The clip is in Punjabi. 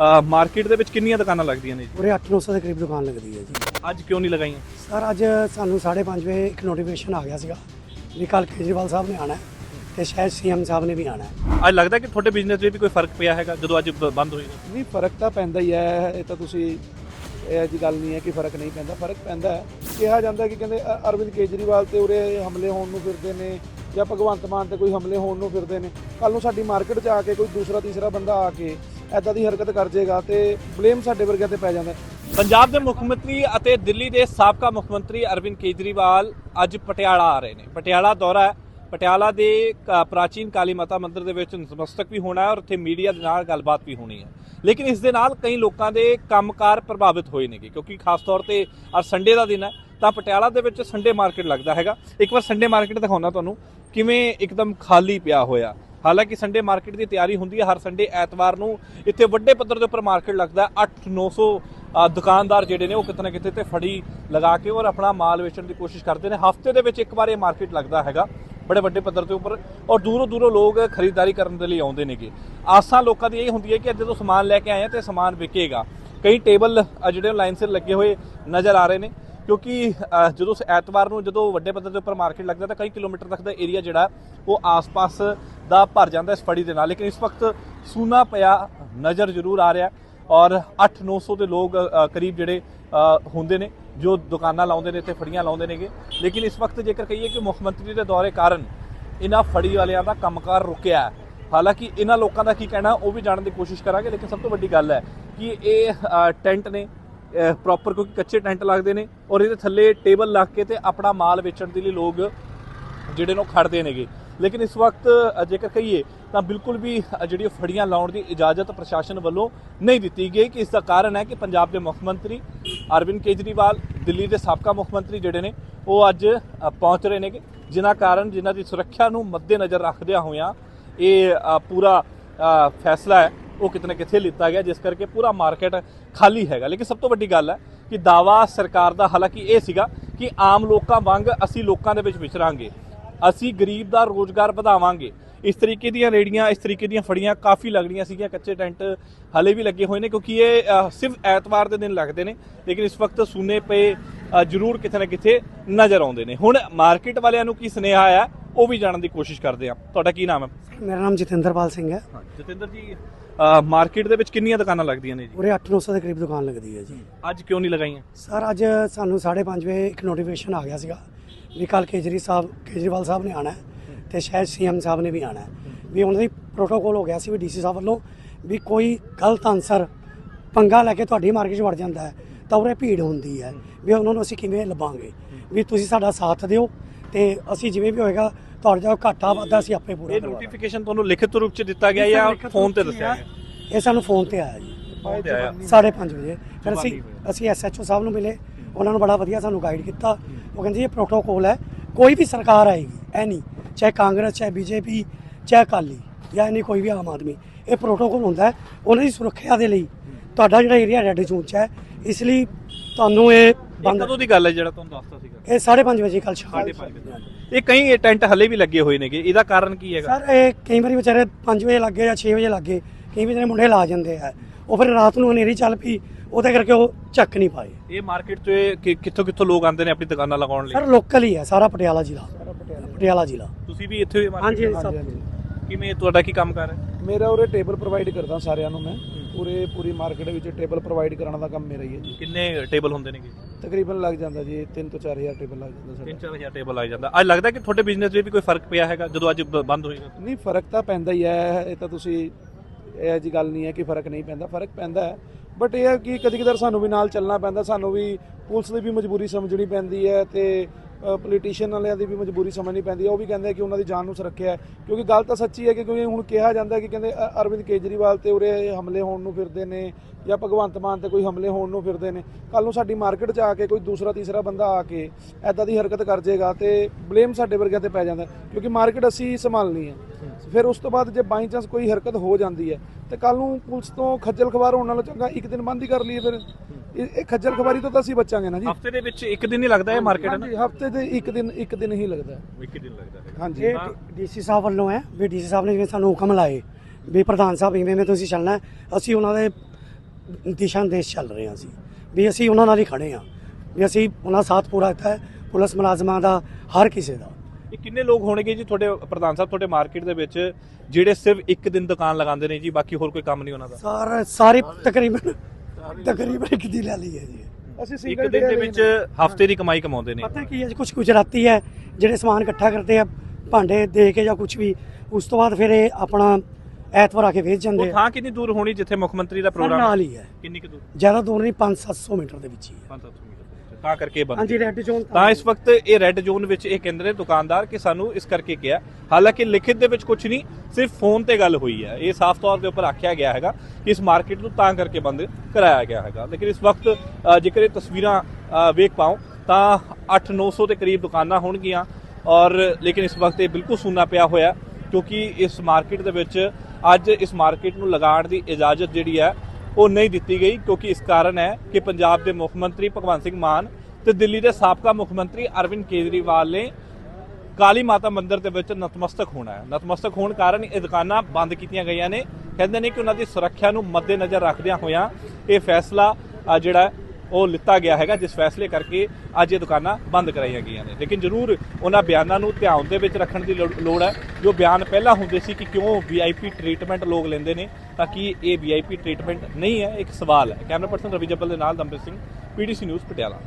ਮਾਰਕੀਟ ਦੇ ਵਿੱਚ ਕਿੰਨੀਆਂ ਦੁਕਾਨਾਂ ਲੱਗਦੀਆਂ ਨੇ ਜੀ? ਪੂਰੇ 8-900 ਦੇ ਕਰੀਬ ਦੁਕਾਨ ਲੱਗਦੀ ਹੈ ਜੀ। ਅੱਜ ਕਿਉਂ ਨਹੀਂ ਲਗਾਈਆਂ? ਸਰ ਅੱਜ ਸਾਨੂੰ 5:30 ਵਜੇ ਇੱਕ ਨੋਟੀਫਿਕੇਸ਼ਨ ਆ ਗਿਆ ਸੀਗਾ ਵੀ ਕੱਲ ਕੇਜਰੀਵਾਲ ਸਾਹਿਬ ਨੇ ਆਣਾ ਹੈ ਤੇ ਸ਼ਾਇਦ ਸੀਐਮ ਸਾਹਿਬ ਨੇ ਵੀ ਆਣਾ ਹੈ। ਅੱਜ ਲੱਗਦਾ ਕਿ ਤੁਹਾਡੇ ਬਿਜ਼ਨਸ 'ਤੇ ਵੀ ਕੋਈ ਫ਼ਰਕ ਪਿਆ ਹੈਗਾ ਜਦੋਂ ਅੱਜ ਬ- ਬੰਦ ਹੋਈ? ਨਹੀਂ ਫ਼ਰਕ ਤਾਂ ਪੈਂਦਾ ਹੀ ਹੈ। ਇਹ ਤਾਂ ਤੁਸੀਂ ਇਹ ਜੀ ਗੱਲ ਨਹੀਂ ਹੈ ਕਿ ਫ਼ਰਕ ਨਹੀਂ ਪੈਂਦਾ। ਫ਼ਰਕ ਪੈਂਦਾ ਹੈ। ਕਿਹਾ ਜਾਂਦਾ ਕਿ ਕਹਿੰਦੇ ਅ- ਅਰਵਿੰਦ ਕੇਜਰੀਵਾਲ ਤੇ ਉਰੇ ਹਮਲੇ ਹੋਣ ਨੂੰ ਫਿਰਦੇ ਨੇ ਜਾਂ ਭਗਵੰਤ ਮਾਨ ਤੇ ਕੋਈ ਹਮਲੇ ਹੋਣ ਨੂੰ ਫਿਰਦੇ ਨੇ। ਕੱਲ ਨੂੰ ਸਾਡੀ ਮਾਰਕੀਟ 'ਚ ਆ ਕੇ ਕੋਈ ਦੂਸਰਾ ਤੀਸਰਾ ਬੰਦਾ ਆ ਕੇ ਐਦਾਂ ਦੀ ਹਰਕਤ ਕਰ ਜੇਗਾ ਤੇ ਬਲੇਮ ਸਾਡੇ ਵਰਗਿਆਂ ਤੇ ਪੈ ਜਾਂਦਾ ਪੰਜਾਬ ਦੇ ਮੁੱਖ ਮੰਤਰੀ ਅਤੇ ਦਿੱਲੀ ਦੇ ਸਾਬਕਾ ਮੁੱਖ ਮੰਤਰੀ ਅਰਵਿੰਦ ਕੇਜਰੀਵਾਲ ਅੱਜ ਪਟਿਆਲਾ ਆ ਰਹੇ ਨੇ। ਪਟਿਆਲਾ ਦੌਰਾ ਹੈ। ਪਟਿਆਲਾ ਦੇ ਕ- ਪ੍ਰਾਚੀਨ ਕਾਲੀ ਮਾਤਾ ਮੰਦਿਰ ਦੇ ਵਿੱਚ ਨਤਮਸਤਕ ਵੀ ਹੋਣਾ ਹੈ ਔਰ ਉੱਥੇ ਮੀਡੀਆ ਦੇ ਨਾਲ ਗੱਲਬਾਤ ਵੀ ਹੋਣੀ ਹੈ। ਲੇਕਿਨ ਇਸ ਦੇ ਨਾਲ ਕਈ ਲੋਕਾਂ ਦੇ ਕੰਮਕਾਰ ਪ੍ਰਭਾਵਿਤ ਹੋਏ ਨੇਗੇ, ਕਿਉਂਕਿ ਖਾਸ ਤੌਰ ਤੇ ਅੱਜ ਸੰਡੇ ਦਾ ਦਿਨ ਹੈ, ਤਾਂ ਪਟਿਆਲਾ ਦੇ ਵਿੱਚ ਸੰਡੇ ਮਾਰਕੀਟ ਲੱਗਦਾ ਹੈਗਾ। ਇੱਕ ਵਾਰ ਸੰਡੇ ਮਾਰਕੀਟ ਦਿਖਾਉਣਾ ਤੁਹਾਨੂੰ ਕਿਵੇਂ ਇੱਕਦਮ ਖਾਲੀ ਪਿਆ ਹੋਇਆ। ਹਾਲਾਂਕਿ ਸੰਡੇ ਮਾਰਕੀਟ ਦੀ ਤਿਆਰੀ ਹੁੰਦੀ ਹੈ ਹਰ ਸੰਡੇ ਐਤਵਾਰ ਨੂੰ ਇੱਥੇ ਵੱਡੇ ਪੱਧਰ ਦੇ ਉੱਪਰ ਮਾਰਕੀਟ ਲੱਗਦਾ 8 900 ਦੁਕਾਨਦਾਰ ਜਿਹੜੇ ਨੇ ਉਹ ਕਿਤੇ ਨਾ ਕਿਤੇ ਤੇ ਫੜੀ ਲਗਾ ਕੇ ਔਰ ਆਪਣਾ ਮਾਲ ਵੇਚਣ ਦੀ ਕੋਸ਼ਿਸ਼ ਕਰਦੇ ਨੇ। ਹਫ਼ਤੇ ਦੇ ਵਿੱਚ ਇੱਕ ਵਾਰ ਇਹ ਮਾਰਕੀਟ ਲੱਗਦਾ ਹੈਗਾ ਬੜੇ ਵੱਡੇ ਪੱਧਰ ਦੇ ਉੱਪਰ ਔਰ ਦੂਰੋਂ ਦੂਰੋਂ ਲੋਕ ਖਰੀਦਦਾਰੀ ਕਰਨ ਦੇ ਲਈ ਆਉਂਦੇ ਨੇਗੇ। ਆਸਾਂ ਲੋਕਾਂ ਦੀ ਇਹ ਹੁੰਦੀ ਹੈ ਕਿ ਅੱਜ ਜਦੋਂ ਸਮਾਨ ਲੈ ਕੇ ਆਏ ਆ ਤੇ ਸਮਾਨ ਵਿਕੇਗਾ। ਕਈ ਟੇਬਲ ਅ, ਜਿਹੜੇ ਲਾਈਨ ਸਿਰ ਲੱਗੇ ਹੋਏ ਨਜ਼ਰ ਆ ਰਹੇ ਨੇ। ਕਿਉਂਕਿ ਜਦੋਂ ਐਤਵਾਰ ਨੂੰ ਜਦੋਂ ਵੱਡੇ ਪੱਧਰ ਦੇ ਉੱਪਰ ਮਾਰਕੀਟ ਲੱਗਦਾ ਤਾਂ ਕਈ ਕਿਲੋਮੀਟਰ ਤੱਕ ਦਾ ਏਰੀਆ ਜਿਹੜਾ, ਉਹ ਆਸ-ਪਾਸ ਦਾ ਭਰ ਜਾਂਦਾ ਇਸ ਫੜੀ ਦੇ ਨਾਲ। ਲੇਕਿਨ ਇਸ ਵਕਤ ਸੂਨਾ ਪਿਆ ਨਜ਼ਰ ਜ਼ਰੂਰ ਆ ਰਿਹਾ ਔਰ 8-900 ਦੇ ਲੋਕ ਕਰੀਬ ਜਿਹੜੇ ਹੁੰਦੇ ਨੇ, ਜੋ ਦੁਕਾਨਾਂ ਲਾਉਂਦੇ ਨੇ ਤੇ ਫੜੀਆਂ ਲਾਉਂਦੇ ਨੇਗੇ। ਲੇਕਿਨ ਇਸ ਵਕਤ ਜੇਕਰ ਕਹੀਏ ਕਿ ਮੁੱਖ ਮੰਤਰੀ ਦੇ ਦੌਰੇ ਕਾਰਨ ਇਹਨਾਂ ਫੜੀ ਵਾਲਿਆਂ ਦਾ ਕੰਮਕਾਰ ਰੁਕਿਆ ਹਾਲਾਂਕਿ ਇਹਨਾਂ ਲੋਕਾਂ ਦਾ ਕੀ ਕਹਿਣਾ, ਉਹ ਵੀ ਜਾਣਨ ਦੀ ਕੋਸ਼ਿਸ਼ ਕਰਾਂਗੇ, ਲੇਕਿਨ ਸਭ ਤੋਂ ਵੱਡੀ ਗੱਲ ਹੈ ਕਿ ਇਹ ਟੈਂਟ ਨੇ ਪ੍ਰੋਪਰ ਕਿਉਂਕਿ ਕੱਚੇ ਟੈਂਟ ਲੱਗਦੇ ਨੇ ਔਰ ਇਹਦੇ ਥੱਲੇ ਟੇਬਲ ਲੱਗ ਕੇ ਤੇ ਆਪਣਾ ਮਾਲ ਵੇਚਣ ਦੇ ਲਈ ਲੋਕ ਜਿਹੜੇ ਨੇ ਉਹ ਖੜਦੇ ਨੇਗੇ। ਲੇਕਿਨ ਇਸ ਵਕਤ ਜੇਕਰ ਕਹੀਏ ਤਾਂ ਬਿਲਕੁਲ ਵੀ ਜਿਹੜੀ ਉਹ ਫੜੀਆਂ ਲਾਉਣ ਦੀ ਇਜਾਜ਼ਤ ਪ੍ਰਸ਼ਾਸਨ ਵੱਲੋਂ ਨਹੀਂ ਦਿੱਤੀ ਗਈ ਕਿ ਇਸ ਦਾ ਕਾਰਨ ਹੈ ਕਿ ਪੰਜਾਬ ਦੇ ਮੁੱਖ ਮੰਤਰੀ ਅਰਵਿੰਦ ਕੇਜਰੀਵਾਲ, ਦਿੱਲੀ ਦੇ ਸਾਬਕਾ ਮੁੱਖ ਮੰਤਰੀ ਜਿਹੜੇ ਨੇ, ਉਹ ਅੱਜ ਪਹੁੰਚ ਰਹੇ ਨੇਗੇ, ਜਿਨ੍ਹਾਂ ਕਾਰਨ ਜਿਨ੍ਹਾਂ ਦੀ ਸੁਰੱਖਿਆ ਨੂੰ ਮੱਦੇਨਜ਼ਰ ਰੱਖਦਿਆਂ ਹੋਇਆਂ ਇਹ ਪੂਰਾ ਫੈਸਲਾ ਹੈ। ਉਹ ਕਿਤੇ ਨਾ ਕਿਤੇ ਲਿੱਤਾ ਗਿਆ, ਜਿਸ ਕਰਕੇ ਪੂਰਾ ਮਾਰਕੀਟ ਖਾਲੀ ਹੈਗਾ। ਲੇਕਿਨ ਸਭ ਤੋਂ ਵੱਡੀ ਗੱਲ ਹੈ ਕਿ ਦਾਵਾ ਸਰਕਾਰ ਦਾ ਹਾਲਾਂਕਿ ਇਹ ਸੀਗਾ ਕਿ ਆਮ ਲੋਕਾਂ ਵਾਂਗ ਅਸੀਂ ਲੋਕਾਂ ਦੇ ਵਿੱਚ ਵਿਚਰਾਂਗੇ। ਅਸੀਂ ਗਰੀਬ ਦਾ ਰੋਜ਼ਗਾਰ ਵਧਾਵਾਂਗੇ। ਇਸ ਤਰੀਕੇ ਦੀਆਂ ਰੇੜੀਆਂ, ਇਸ ਤਰੀਕੇ ਦੀਆਂ ਫੜੀਆਂ ਕਾਫੀ ਲੱਗ ਰਹੀਆਂ ਸੀਗੀਆਂ, ਕੱਚੇ ਟੈਂਟ ਹਲੇ ਵੀ ਲੱਗੇ ਹੋਏ ਨੇ, ਕਿਉਂਕਿ ਇਹ ਸਿਰਫ ਐਤਵਾਰ ਦੇ ਦਿਨ ਲੱਗਦੇ ਨੇ, ਲੇਕਿਨ ਇਸ ਵਕਤ ਸੂਨੇ ਪਏ ਜ਼ਰੂਰ ਕਿਤੇ ਨਾ ਕਿਤੇ ਨਜ਼ਰ ਆਉਂਦੇ ਨੇ। ਹੁਣ ਮਾਰਕੀਟ ਵਾਲਿਆਂ ਨੂੰ ਕੀ ਸੁਨੇਹਾ ਆਇਆ? ਉਹ ਵੀ ਜਾਣਨ ਦੀ ਕੋਸ਼ਿਸ਼ ਕਰਦੇ ਆ। ਤੁਹਾਡਾ ਕੀ ਨਾਮ ਹੈ? ਮੇਰਾ ਨਾਮ ਜਤਿੰਦਰਪਾਲ ਸਿੰਘ ਹੈ। ਜਤਿੰਦਰ ਜੀ ਮਾਰਕੀਟ ਦੇ ਵਿੱਚ ਕਿੰਨੀਆਂ ਦੁਕਾਨਾਂ ਲੱਗਦੀਆਂ ਨੇ ਜੀ? ਪੂਰੇ 8-900 ਦੇ ਕਰੀਬ ਦੁਕਾਨ ਲੱਗਦੀ ਹੈ ਜੀ। ਅੱਜ ਕਿਉਂ ਨਹੀਂ ਲਗਾਈਆਂ? ਸਰ ਅੱਜ ਸਾਨੂੰ 5:30 ਵਜੇ ਇੱਕ ਨੋਟੀਫਿਕੇਸ਼ਨ ਆ ਗਿਆ ਸੀਗਾ ਵੀ ਕੱਲ ਕੇਜਰੀ ਸਾਹਿਬ ਕੇਜਰੀਵਾਲ ਸਾਹਿਬ ਨੇ ਆਣਾ ਹੈ ਤੇ ਸ਼ਾਇਦ ਸੀਐਮ ਸਾਹਿਬ ਨੇ ਵੀ ਆਣਾ ਹੈ। ਵੀ ਉਹਨਾਂ ਦੀ ਪ੍ਰੋਟੋਕੋਲ ਹੋ ਗਿਆ ਸੀ ਵੀ ਡੀਸੀ ਸਾਹਿਬ ਵੱਲੋਂ ਵੀ ਕੋਈ ਗਲਤ ਆਨਸਰ ਪੰਗਾ ਲੈ ਕੇ ਤੁਹਾਡੀ ਮਾਰਕੀਟ 'ਚ ਵੜ ਜਾਂਦਾ ਹੈ ਤਾਂ ਉਰੇ ਭੀੜ ਹੁੰਦੀ ਹੈ ਵੀ ਉਹਨਾਂ ਨੂੰ ਅਸੀਂ ਕਿਵੇਂ ਲੱਭਾਂਗੇ। ਵੀ ਤੁਸੀਂ ਸਾਡਾ ਸਾਥ ਦਿਓ ਤੇ ਅਸੀਂ ਜਿਵੇਂ ਵੀ ਹੋਏਗਾ ਤੁਹਾਡਾ ਜੋ ਘਾਟਾ ਵਾਧਾ ਅਸੀਂ ਆਪੇ ਪੂਰਾ ਇਹ। ਨੋਟੀਫਿਕੇਸ਼ਨ ਤੁਹਾਨੂੰ ਲਿਖਤ ਰੂਪ ਚ ਦਿੱਤਾ ਗਿਆ ਜਾਂ ਫੋਨ ਤੇ ਦੱਸਿਆ ਗਿਆ। ਇਹ ਸਾਨੂੰ ਫੋਨ ਤੇ ਆਇਆ ਜੀ। ਫੋਨ ਤੇ ਆਇਆ। 5:30 ਵਜੇ। ਫਿਰ ਅਸੀਂ। ਅਸੀਂ ਐਸਐਚਓ ਸਾਹਿਬ ਨੂੰ ਮਿਲੇ। ਉਹਨਾਂ ਨੂੰ ਬੜਾ ਵਧੀਆ ਸਾਨੂੰ ਗਾਈਡ ਕੀਤਾ। ਉਹ ਕਹਿੰਦੇ ਇਹ ਪ੍ਰੋਟੋਕੋਲ ਹੈ। ਕੋਈ ਵੀ ਸਰਕਾਰ ਆਏਗੀ ਐ ਨਹੀਂ। ਚਾਹੇ ਕਾਂਗਰਸ ਚਾਹੇ ਬੀਜੇਪੀ ਚਾਹੇ ਅਕਾਲੀ ਜਾਂ ਨਹੀਂ ਕੋਈ ਵੀ ਆਮ ਆਦਮੀ ਇਹ ਪ੍ਰੋਟੋਕੋਲ ਹੁੰਦਾ ਹੈ। ਉਹਨਾਂ ਦੀ ਸੁਰੱਖਿਆ ਦੇ ਲਈ ਤੁਹਾਡਾ ਜਿਹੜਾ ਏਰੀਆ ਰੈੱਡ ਜ਼ੋਨ ਚ ਹੈ। ਇਸ ਲਈ ਤੁਹਾਨੂੰ ਇਹ ਬੰਦ ਕਦੋਂ ਦੀ ਗੱਲ ਹੈ ਜਿਹੜਾ ਤੁਹਾਨੂੰ ਦੱਸਤਾ ਸੀਗਾ? ਇਹ 5:30 ਵਜੇ ਕੱਲ ਸ਼ਾਮ ਸਾਢੇ ਪੰਜ ਵਜੇ। ਇਹ ਕਈ ਟੈਂਟ ਹਲੇ ਵੀ ਲੱਗੇ ਹੋਏ ਨੇਗੇ। ਇਹਦਾ ਕਾਰਨ ਕੀ ਹੈਗਾ? ਸਰ ਇਹ ਕਈ ਵਾਰੀ ਵਿਚਾਰੇ 5 ਵਜੇ ਲੱਗੇ ਜਾਂ 6 ਵਜੇ ਲੱਗੇ ਕਈ ਵਿਚਾਰੇ ਮੁੰਡੇ ਲਾ ਜਾਂਦੇ ਆ। ਉਹ ਫਿਰ ਰਾਤ ਨੂੰ ਹਨੇਰੀ ਚੱਲ ਪਈ। ਉਹਦੇ ਕਰਕੇ ਉਹ ਚੱਕ ਨਹੀਂ ਪਾਏ। ਇਹ ਮਾਰਕੀਟ 'ਚ ਇਹ ਕਿ- ਕਿੱਥੋਂ ਕਿੱਥੋਂ ਲੋਕ ਆਉਂਦੇ ਨੇ ਆਪਣੀ ਦੁਕਾਨਾਂ ਲਗਾਉਣ ਲਈ? ਸਰ ਲੋਕਲ ਹੀ ਹੈ। ਸਾਰਾ ਪਟਿਆਲਾ ਜ਼ਿਲ੍ਹਾ। ਪਟਿਆਲਾ ਜ਼ਿਲ੍ਹਾ। ਤੁਸੀਂ ਵੀ ਇੱਥੇ ਹੋਏ market ਹਾਂਜੀ ਚ? ਸਭ ਕਿਵੇਂ ਤੁਹਾਡਾ ਕੀ ਕੰਮ ਕਰ ਹੈ? ਮੇਰਾ ਉਰੇ ਟੇਬਲ ਪ੍ਰੋਵਾਈਡ ਕਰਦਾ ਸਾਰਿਆਂ ਨੂੰ ਮੈਂ। ਪੂਰੇ ਪੂਰੀ ਮਾਰਕੀਟ ਵਿੱਚ ਟੇਬਲ ਪ੍ਰੋਵਾਈਡ ਕਰਾਉਣ ਦਾ ਕੰਮ ਮੇਰਾ ਹੀ ਹੈ ਜੀ। ਕਿੰਨੇ ਟੇਬਲ ਹੁੰਦੇ ਨੇਗੇ? ਤਕਰੀਬਨ ਲੱਗ ਜਾਂਦਾ ਜੀ 3 ਤੋਂ 4000 ਟੇਬਲ ਲੱਗ ਜਾਂਦਾ ਸਾਡਾ। 3-4000 ਟੇਬਲ ਆ ਜਾਂਦਾ। ਅੱਜ ਲੱਗਦਾ ਕਿ ਤੁਹਾਡੇ ਬਿਜ਼ਨਸ 'ਚ ਵੀ ਕੋਈ ਫ਼ਰਕ ਪਿਆ ਹੈਗਾ ਜਦੋਂ ਅੱਜ ਬ- ਬੰਦ ਹੋਏਗਾ? ਨਹੀਂ ਫ਼ਰਕ ਤਾਂ ਪੈਂਦਾ ਹੀ ਹੈ। ਇਹ ਤਾਂ ਤੁਸੀਂ ਇਹ ਜੀ ਗੱਲ ਨਹੀਂ ਹੈ ਕਿ ਫ਼ਰਕ ਨਹੀਂ ਪੈਂਦਾ। ਫ਼ਰਕ ਪੈਂਦਾ ਹੈ। ਬਟ ਇਹ ਹੈ ਕਿ ਕਦੀ ਕਦਾਰ ਸਾਨੂੰ ਵੀ ਨਾਲ ਚੱਲਣਾ ਪੈਂਦਾ ਸਾਨੂੰ ਵੀ ਪੁਲਿਸ ਦੀ ਵੀ ਮਜਬੂਰੀ ਸਮਝਣੀ ਪੈਂਦੀ ਹੈ ਤੇ ਪੋਲੀਟੀਸ਼ੀਅਨ ਵਾਲਿਆਂ ਦੀ ਵੀ ਮਜਬੂਰੀ ਸਮਝਣੀ ਪੈਂਦੀ ਹੈ। ਉਹ ਵੀ ਕਹਿੰਦੇ ਕਿ ਉਹਨਾਂ ਦੀ ਜਾਨ ਨੂੰ ਸੁਰੱਖਿਆ ਹੈ। ਕਿਉਂਕਿ ਗੱਲ ਤਾਂ ਸੱਚੀ ਹੈ ਕਿ ਕਿਉਂਕਿ ਹੁਣ ਕਿਹਾ ਜਾਂਦਾ ਕਿ ਕਹਿੰਦੇ ਅਰਵਿੰਦ ਕੇਜਰੀਵਾਲ ਤੇ ਉਰੇ ਹਮਲੇ ਹੋਣ ਨੂੰ ਫਿਰਦੇ ਨੇ ਜਾਂ ਭਗਵੰਤ ਮਾਨ ਤੇ ਕੋਈ ਹਮਲੇ ਹੋਣ ਨੂੰ ਫਿਰਦੇ ਨੇ। ਕੱਲ ਨੂੰ ਸਾਡੀ ਮਾਰਕੀਟ 'ਚ ਆ ਕੇ ਕੋਈ ਦੂਸਰਾ, ਤੀਸਰਾ ਬੰਦਾ ਆ ਕੇ ਐਦਾਂ ਦੀ ਹਰਕਤ ਕਰ ਜਾਏਗਾ ਤੇ ਬਲੇਮ ਸਾਡੇ ਵਰਗਿਆਂ ਤੇ ਪੈ ਜਾਂਦਾ ਕਿਉਂਕਿ ਮਾਰਕੀਟ ਅਸੀਂ ਸੰਭਾਲਣੀ ਹੈ। ਫਿਰ ਉਸ ਤੋਂ ਬਾਅਦ ਜੇ ਬਾਈ ਚਾਂਸ ਕੋਈ ਹਰਕਤ ਹੋ ਜਾਂਦੀ ਹੈ, ਤੇ ਕੱਲ ਨੂੰ ਪੁਲਿਸ ਤੋਂ ਖੱਜਲ ਖਵਾਰ ਹੋਣ ਨਾਲੋਂ ਚੰਗਾ ਇੱਕ ਦਿਨ ਬੰਦ ਹੀ ਕਰ ਲਈਏ ਫਿਰ। ਇਹ ਖੱਜਲ ਖਵਾਰੀ ਤੋਂ ਤਾਂ ਅਸੀਂ ਬਚਾਂਗੇ ਨਾ ਜੀ। ਹਫ਼ਤੇ ਦੇ ਵਿੱਚ ਇੱਕ ਦਿਨ ਹੀ ਲੱਗਦਾ ਇਹ ਮਾਰਕੀਟ ਹੈ ਨਾ? ਹਾਂਜੀ ਹਫ਼ਤੇ ਦੇ ਇੱਕ ਦਿਨ ਇੱਕ ਦਿਨ ਹੀ ਲੱਗਦਾ ਹੈ। ਇੱਕ ਦਿਨ ਲੱਗਦਾ ਹੈ ਹਾਂਜੀ। ਇਹ ਡੀਸੀ ਸਾਹਿਬ ਵੱਲੋਂ ਹੈ ਵੀ ਡੀਸੀ ਸਾਹਿਬ ਨੇ ਜਿਵੇਂ ਸਾਨੂੰ ਹੁਕਮ ਲਾਏ ਵੀ ਪ੍ਰਧਾਨ ਸਾਹਿਬ ਇਵੇਂ ਇਵੇਂ ਤੁਸੀਂ ਚੱਲਣਾ ਹੈ। ਅਸੀਂ ਉਹਨਾਂ ਦੇ ਦਿਸ਼ਾ ਨਿਰਦੇਸ਼ ਚੱਲ ਰਹੇ ਹਾਂ ਅਸੀਂ ਵੀ ਅਸੀਂ ਉਹਨਾਂ ਨਾਲ ਹੀ ਖੜੇ ਹਾਂ ਵੀ ਅਸੀਂ ਉਹਨਾਂ ਸਾਥ ਪੂਰਾ ਦਿੱਤਾ ਹੈ ਪੁਲਿਸ ਮੁਲਾਜ਼ਮਾਂ ਦਾ ਹਰ ਕਿਸੇ ਦਾ। ਇਹ ਕਿੰਨੇ ਲੋਕ ਹੋਣਗੇ ਜੀ ਤੁਹਾਡੇ ਪ੍ਰਧਾਨ ਸਾਹਿਬ ਤੁਹਾਡੇ ਮਾਰਕੀਟ ਦੇ ਵਿੱਚ ਜਿਹੜੇ ਸਿਰਫ ਇੱਕ ਦਿਨ ਦੁਕਾਨ ਲਗਾਉਂਦੇ ਨੇ ਜੀ ਬਾਕੀ ਹੋਰ ਕੋਈ ਕੰਮ ਨਹੀਂ ਉਹਨਾਂ ਦਾ? ਸਾਰ ਸਾਰੇ ਤਕਰੀਬਨ ਤਕਰੀਬਨ ਇੱਕ ਦੀ ਲੈ ਲਈ ਹੈ ਜੀ। ਅਸੀਂ ਇੱਕ ਸਿੰਗਲ ਦਿਨ ਦੇ ਵਿੱਚ ਹਫ਼ਤੇ ਦੀ ਕਮਾਈ ਕਮਾਉਂਦੇ ਨੇ। ਪਤਾ ਕੀ ਹੈ ਕੁਝ ਗੁਜਰਾਤੀ ਹੈ ਜਿਹੜੇ ਸਮਾਨ ਇਕੱਠਾ ਕਰਦੇ ਆ ਭਾਂਡੇ ਦੇ ਕੇ ਜਾਂ ਕੁਝ ਵੀ ਉਸ ਤੋਂ ਬਾਅਦ ਫਿਰ ਇਹ ਆਪਣਾ ਐਤਵਾਰ ਆ ਕੇ ਵੇਚ ਜਾਂਦੇ ਉਹ ਆ। ਥਾਂ ਕਿੰਨੀ ਦੂਰ ਹੋਣੀ ਜਿੱਥੇ ਮੁੱਖ ਮੰਤਰੀ ਦਾ ਪ੍ਰੋਗਰਾਮ ਨਾਲ ਹੀ ਹੈ। ਕਿੰਨੀ ਕੁ ਦੂਰ? ਜ਼ਿਆਦਾ ਦੂਰ ਨਹੀਂ 5-700 ਮੀਟਰ ਦੇ ਵਿੱਚ ਹੀ ਹੈ। 500 ਮੀਟਰ। ਤਾਂ ਕਰਕੇ ਬੰਦ ਹਾਂਜੀ ਰੈੱਡ ਜ਼ੋਨ ਤਾਂ ਇਸ ਵਕਤ ਇਹ ਰੈੱਡ ਜ਼ੋਨ ਵਿੱਚ ਇਹ ਕਹਿੰਦੇ ਨੇ ਦੁਕਾਨਦਾਰ ਕਿ ਸਾਨੂੰ ਇਸ ਕਰਕੇ ਕਿਹਾ। ਹਾਲਾਂਕਿ ਲਿਖਿਤ ਦੇ ਵਿੱਚ ਕੁਝ ਨਹੀਂ ਸਿਰਫ ਫੋਨ ਤੇ ਗੱਲ ਹੋਈ ਹੈ। ਇਹ ਸਾਫ਼ ਤੌਰ ਦੇ ਉੱਪਰ ਆਖਿਆ ਗਿਆ ਹੈਗਾ ਕਿ ਇਸ ਮਾਰਕੀਟ ਨੂੰ ਤਾਂ ਕਰਕੇ ਬੰਦ ਕਰਾਇਆ ਗਿਆ ਹੈਗਾ। ਲੇਕਿਨ ਇਸ ਵਕਤ ਜੇਕਰ ਇਹ ਤਸਵੀਰਾਂ ਵੇਖ ਪਾਓ ਤਾਂ 8-900 ਦੇ ਕਰੀਬ ਦੁਕਾਨਾਂ ਹੋਣਗੀਆਂ। ਔਰ ਲੇਕਿਨ ਇਸ ਵਕਤ ਇਹ ਬਿਲਕੁਲ ਸੁੰਨਾ ਪਿਆ ਹੋਇਆ ਕਿਉਂਕਿ ਇਸ ਮਾਰਕੀਟ ਦੇ ਵਿੱਚ ਅੱਜ ਇਸ ਮਾਰਕੀਟ ਨੂੰ ਲਗਾਉਣ ਦੀ ਇਜਾਜ਼ਤ ਜਿਹੜੀ ਹੈ ਉਹ ਨਹੀਂ ਦਿੱਤੀ ਗਈ ਕਿਉਂਕਿ ਇਸ ਕਾਰਨ ਹੈ ਕਿ ਪੰਜਾਬ ਦੇ ਮੁੱਖ ਮੰਤਰੀ ਭਗਵੰਤ ਸਿੰਘ ਮਾਨ ਤੇ ਦਿੱਲੀ ਦੇ ਸਾਬਕਾ ਮੁੱਖ ਮੰਤਰੀ ਅਰਵਿੰਦ ਕੇਜਰੀਵਾਲ ਨੇ ਕਾਲੀ ਮਾਤਾ ਮੰਦਿਰ ਦੇ ਵਿੱਚ ਨਤਮਸਤਕ ਹੋਣਾ ਹੈ। ਨਤਮਸਤਕ ਹੋਣ ਕਾਰਨ ਇਹ ਦੁਕਾਨਾਂ ਬੰਦ ਕੀਤੀਆਂ ਗਈਆਂ ਨੇ। ਕਹਿੰਦੇ ਨੇ ਕਿ ਉਹਨਾਂ ਦੀ ਸੁਰੱਖਿਆ ਨੂੰ ਮੱਦੇਨਜ਼ਰ ਰੱਖਦਿਆਂ ਹੋਇਆਂ ਇਹ ਫੈਸਲਾ ਜਿਹੜਾ ਉਹ ਲਿੱਤਾ ਗਿਆ ਹੈਗਾ, ਜਿਸ ਫੈਸਲੇ ਕਰਕੇ ਅੱਜ ਇਹ ਦੁਕਾਨਾਂ ਬੰਦ ਕਰਾਈਆਂ ਗਈਆਂ ਨੇ। ਲੇਕਿਨ ਜ਼ਰੂਰ ਉਹਨਾਂ ਬਿਆਨਾਂ ਨੂੰ ਧਿਆਨ ਦੇ ਵਿੱਚ ਰੱਖਣ ਦੀ ਲੋੜ ਲੋੜ ਹੈ। ਜੋ ਬਿਆਨ ਪਹਿਲਾਂ ਹੁੰਦੇ ਸੀ ਕਿ ਕਿਉਂ ਵੀਆਈਪੀ ਟ੍ਰੀਟਮੈਂਟ ਲੋਕ ਲੈਂਦੇ ਨੇ ਤਾਂ ਕਿ ਇਹ ਵੀਆਈਪੀ ਟ੍ਰੀਟਮੈਂਟ ਨਹੀਂ ਹੈ, ਇੱਕ ਸਵਾਲ ਹੈ। ਕੈਮਰਾ ਪਰਸਨ ਰਵੀ ਜੱਬਲ ਦੇ ਨਾਲ ਦੰਬੇ ਸਿੰਘ ਪੀਡੀਸੀ ਨਿਊਜ਼ ਪਟਿਆਲਾ।